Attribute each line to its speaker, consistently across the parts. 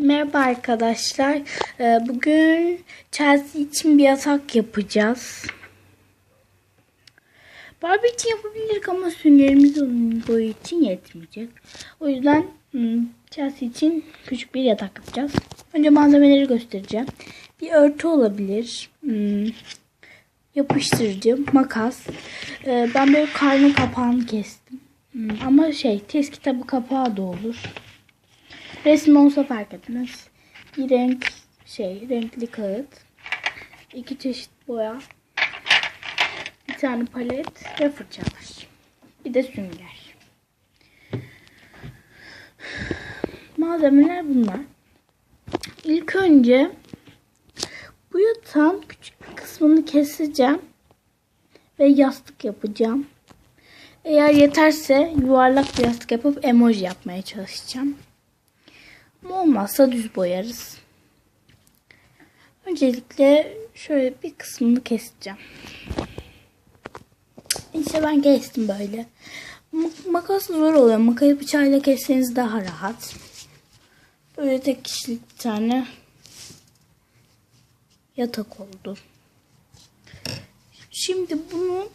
Speaker 1: Merhaba arkadaşlar. Ee, Bugün Chelsea için bir yatak yapacağız. Barbie için yapabilirdik ama süngerimiz onun boyu için yetmeyecek. O yüzden Chelsea için küçük bir yatak yapacağız. Önce malzemeleri göstereceğim. Bir örtü olabilir. Yapıştırıcı, makas. Ee, Ben böyle karnı kapağını kestim. Ama şey test kitabı kapağı da olur. Resim olsa fark etmez. Bir renk şey renkli kağıt. iki çeşit boya. Bir tane palet ve fırçalar. Bir de sünger. Malzemeler bunlar. İlk önce bu yatağın küçük bir kısmını keseceğim ve yastık yapacağım. Eğer yeterse yuvarlak bir yastık yapıp emoji yapmaya çalışacağım. Olmazsa düz boyarız. Öncelikle şöyle bir kısmını keseceğim. İşte ben kestim böyle. Ma- Makas zor oluyor. Makayı bıçağıyla kesseniz daha rahat. Böyle tek kişilik bir tane yatak oldu. Şimdi bunu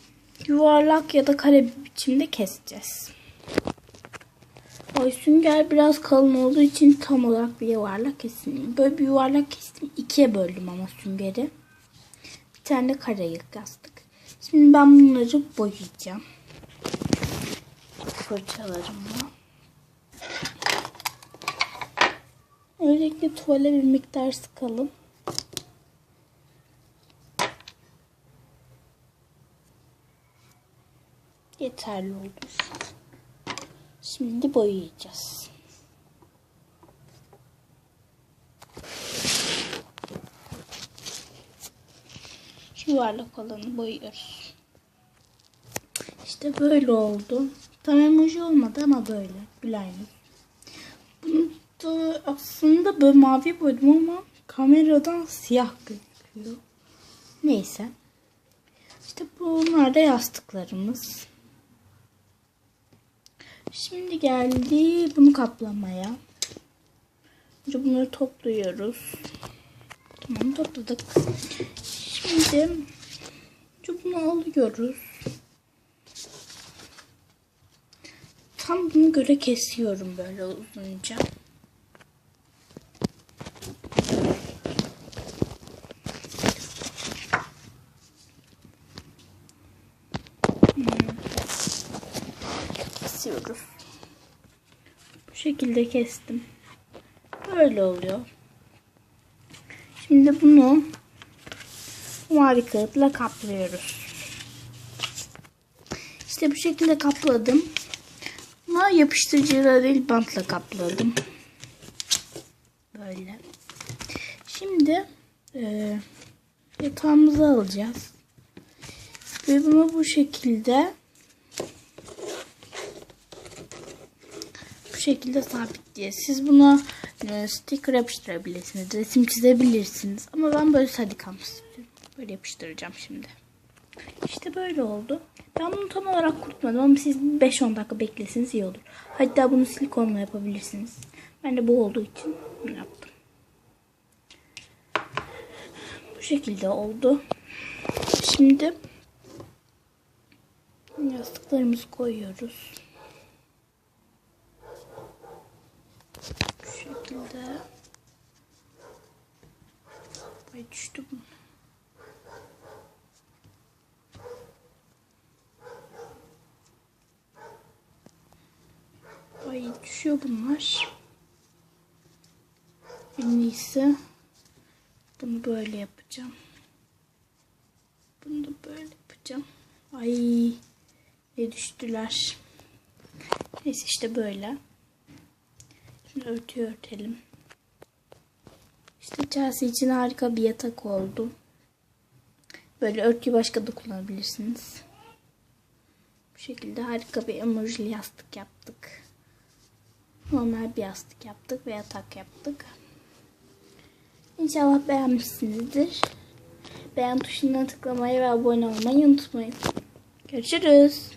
Speaker 1: yuvarlak ya da kare bir biçimde keseceğiz. Ay sünger biraz kalın olduğu için tam olarak bir yuvarlak kesilmiyor. Böyle bir yuvarlak kestim. ikiye böldüm ama süngeri. Bir tane de kare yastık. Şimdi ben bunları boyayacağım. Fırçalarımla. Öncelikle tuvale bir miktar sıkalım. Yeterli olur. Şimdi boyayacağız. Yuvarlak olanı boyuyoruz. İşte böyle oldu. Tam emoji olmadı ama böyle. Gülen yüz. Bunu da aslında böyle mavi boyadım ama kameradan siyah gözüküyor. Neyse. İşte bunlar da yastıklarımız. Şimdi geldi bunu kaplamaya. Önce bunları topluyoruz. Tamam topladık. Şimdi önce bunu alıyoruz. Tam bunu göre kesiyorum böyle uzunca. Kesiyoruz. Bu şekilde kestim. Böyle oluyor. Şimdi bunu mavi kağıtla kaplıyoruz. İşte bu şekilde kapladım. Ama yapıştırıcıyla değil bantla kapladım. Böyle. Şimdi e, yatağımızı alacağız. Ve bunu bu şekilde şekilde sabitleyeceğiz. Siz buna e, sticker yapıştırabilirsiniz. Resim çizebilirsiniz. Ama ben böyle sadikam istiyorum. Böyle yapıştıracağım şimdi. İşte böyle oldu. Ben bunu tam olarak kurutmadım ama siz 5-10 dakika bekleseniz iyi olur. Hatta bunu silikonla yapabilirsiniz. Ben de bu olduğu için bunu yaptım. Bu şekilde oldu. Şimdi yastıklarımızı koyuyoruz. Bu şekilde. Ay düştü. Ay düşüyor bunlar. En iyisi bunu böyle yapacağım. Bunu da böyle yapacağım. Ay ne düştüler. Neyse işte böyle. Şimdi örtüyü örtelim. İşte Chelsea için harika bir yatak oldu. Böyle örtüyü başka da kullanabilirsiniz. Bu şekilde harika bir emojili yastık yaptık. Normal bir yastık yaptık ve yatak yaptık. İnşallah beğenmişsinizdir. Beğen tuşuna tıklamayı ve abone olmayı unutmayın. Görüşürüz.